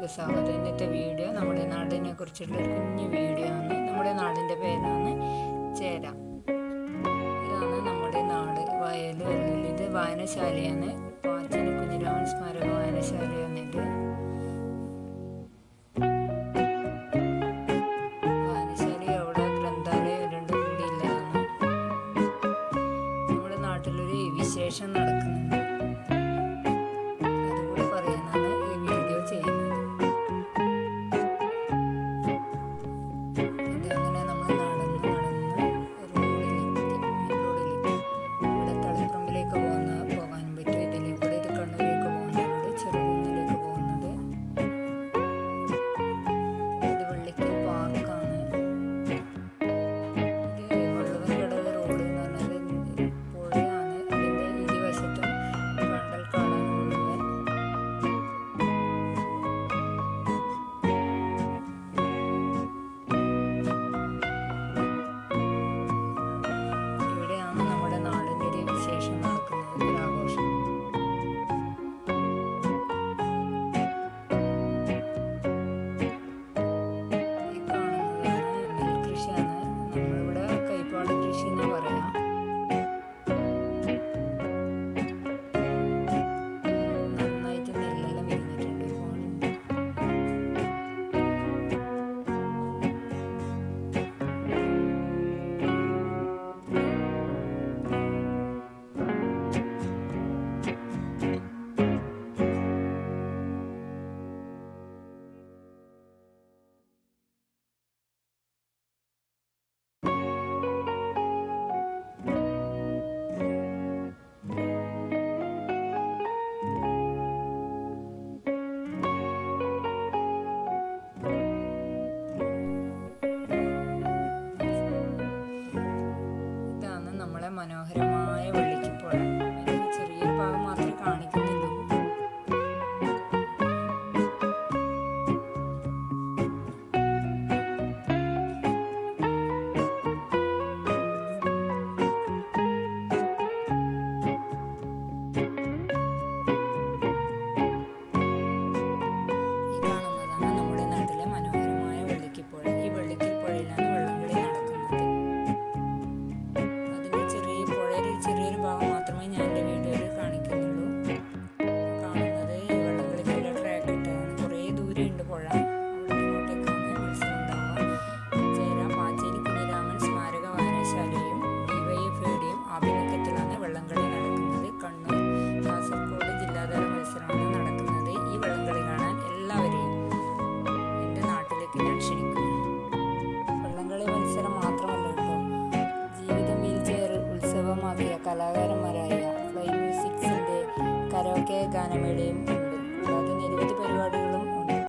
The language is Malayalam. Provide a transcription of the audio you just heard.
എല്ലാവർക്കും സ്വാഗതം ഇന്നത്തെ വീഡിയോ നമ്മുടെ നാടിനെ കുറിച്ചുള്ള ഒരു കുഞ്ഞു വീഡിയോ ആണ്. നമ്മുടെ നാടിന്റെ പേരാണ് ചേര. ഇതാണ് നമ്മുടെ നാട്. വയൽ ഇത് വായനശാലയാണ്. പാച്ചന കുഞ്ഞിരാമൻ സ്മാരക വായനശാലയാണ് ഇത്. വായനശാല അവിടെ ഗ്രന്ഥാലയം രണ്ടും കൂടി ഇല്ലതാണ് നമ്മുടെ നാട്ടിലൊരു വിശേഷം നടക്കുന്നുണ്ട്. മനോഹരമായ കലാകാരന്മാരായ ഫ്ലൈ മ്യൂസിക്സിന്റെ കരോക്കെ ഗാനമേളയും